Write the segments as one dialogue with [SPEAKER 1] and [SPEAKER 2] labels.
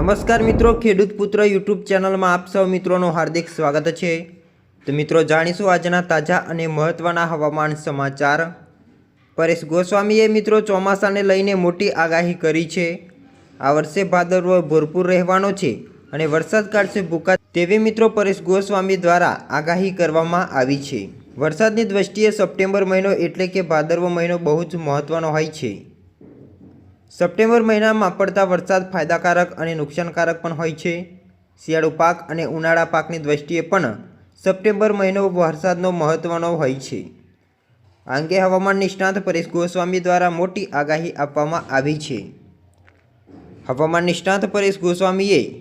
[SPEAKER 1] નમસ્કાર મિત્રો, ખેડૂત પુત્ર યુટ્યુબ ચેનલમાં આપ સૌ મિત્રોનું હાર્દિક સ્વાગત છે. તો મિત્રો, જાણીશું આજના તાજા અને મહત્ત્વના હવામાન સમાચાર. પરેશ ગોસ્વામીએ મિત્રો ચોમાસાને લઈને મોટી આગાહી કરી છે. આ વર્ષે ભાદરવો ભરપૂર રહેવાનો છે અને વરસાદ કાઢશે ભૂકા તેવી મિત્રો પરેશ ગોસ્વામી દ્વારા આગાહી કરવામાં આવી છે. વરસાદની દ્રષ્ટિએ સપ્ટેમ્બર મહિનો એટલે કે ભાદરવો મહિનો બહુ જ મહત્ત્વનો હોય છે. સપ્ટેમ્બર મહિનામાં પડતા વરસાદ ફાયદાકારક અને નુકસાનકારક પણ હોય છે. શિયાળુ પાક અને ઉનાળા પાકની દ્રષ્ટિએ પણ સપ્ટેમ્બર મહિનો વરસાદનો મહત્ત્વનો હોય છે. આ અંગે હવામાન નિષ્ણાત પરેશ ગોસ્વામી દ્વારા મોટી આગાહી આપવામાં આવી છે. હવામાન નિષ્ણાત પરેશ ગોસ્વામીએ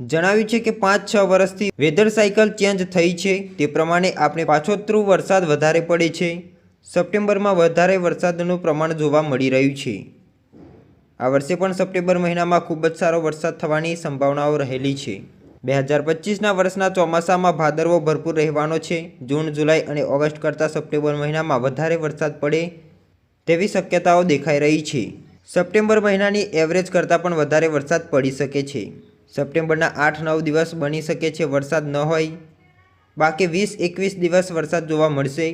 [SPEAKER 1] જણાવ્યું છે કે પાંચ છ વર્ષથી વેધર સાયકલ ચેન્જ થઈ છે. તે પ્રમાણે આપણે પાછોતરું વરસાદ વધારે પડે છે. સપ્ટેમ્બરમાં વધારે વરસાદનું પ્રમાણ જોવા મળી રહ્યું છે. આ વર્ષે પણ સપ્ટેમ્બર મહિનામાં ખૂબ જ સારો વરસાદ થવાની સંભાવનાઓ રહેલી છે. બે હજાર પચીસના વર્ષના ચોમાસામાં ભાદરવો ભરપૂર રહેવાનો છે. જૂન, જુલાઈ અને ઓગસ્ટ કરતાં સપ્ટેમ્બર મહિનામાં વધારે વરસાદ પડે તેવી શક્યતાઓ દેખાઈ રહી છે. સપ્ટેમ્બર મહિનાની એવરેજ કરતાં પણ વધારે વરસાદ પડી શકે છે. સપ્ટેમ્બરના આઠ, નવ દિવસ બની શકે છે વરસાદ ન હોય. બાકી વીસ, એકવીસ દિવસ વરસાદ જોવા મળશે.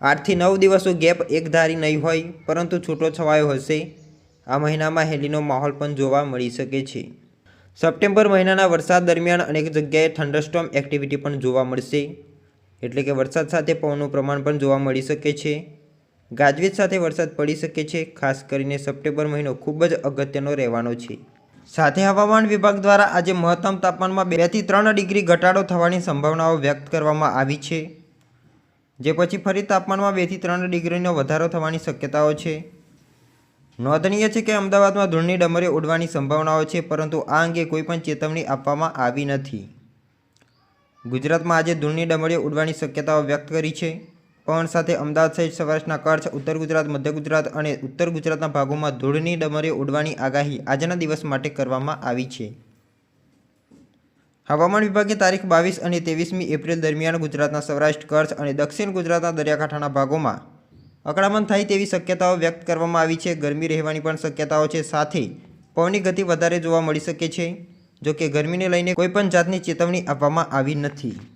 [SPEAKER 1] આઠથી નવ દિવસો ગેપ એકધારી નહીં હોય, પરંતુ છૂટો છવાયો હશે. આ મહિનામાં હેલીનો માહોલ પણ જોવા મળી શકે છે. સપ્ટેમ્બર મહિનાના વરસાદ દરમિયાન અનેક જગ્યાએ થંડરસ્ટોમ એક્ટિવિટી પણ જોવા મળશે. એટલે કે વરસાદ સાથે પવનનું પ્રમાણ પણ જોવા મળી શકે છે. ગાજવીજ સાથે વરસાદ પડી શકે છે, ખાસ કરીને સપ્ટેમ્બર મહિનો ખૂબ જ અગત્યનો રહેવાનો છે. સાથે હવામાન વિભાગ દ્વારા આજે મહત્તમ તાપમાનમાં બેથી ત્રણ ડિગ્રી ઘટાડો થવાની સંભાવનાઓ વ્યક્ત કરવામાં આવી છે. જે પછી ફરી તાપમાનમાં બેથી ત્રણ ડિગ્રીનો વધારો થવાની શક્યતાઓ છે. નોંધનીય છે કે અમદાવાદમાં ધૂળની ડમરી ઉડવાની સંભાવનાઓ છે, પરંતુ આ અંગે કોઈપણ ચેતવણી આપવામાં આવી નથી. ગુજરાતમાં આજે ધૂળની ડમરીઓ ઉડવાની શક્યતાઓ વ્યક્ત કરી છે. પવન સાથે અમદાવાદ સહિત સૌરાષ્ટ્રના કચ્છ, ઉત્તર ગુજરાત, મધ્ય ગુજરાત અને ઉત્તર ગુજરાતના ભાગોમાં ધૂળની ડમરીઓ ઉડવાની આગાહી આજના દિવસ માટે કરવામાં આવી છે. હવામાન વિભાગે તારીખ બાવીસ અને ત્રેવીસમી એપ્રિલ દરમિયાન ગુજરાતના સૌરાષ્ટ્ર, કચ્છ અને દક્ષિણ ગુજરાતના દરિયાકાંઠાના ભાગોમાં અકળામણ થાય તેવી શક્યતાઓ વ્યક્ત કરવામાં આવી છે. ગરમી રહેવાની પણ શક્યતાઓ છે. સાથે પવનની ગતિ વધારે જોવા મળી શકે છે, જો કે ગરમીને લઈને કોઈપણ જાતની ચેતવણી આપવામાં આવી નથી.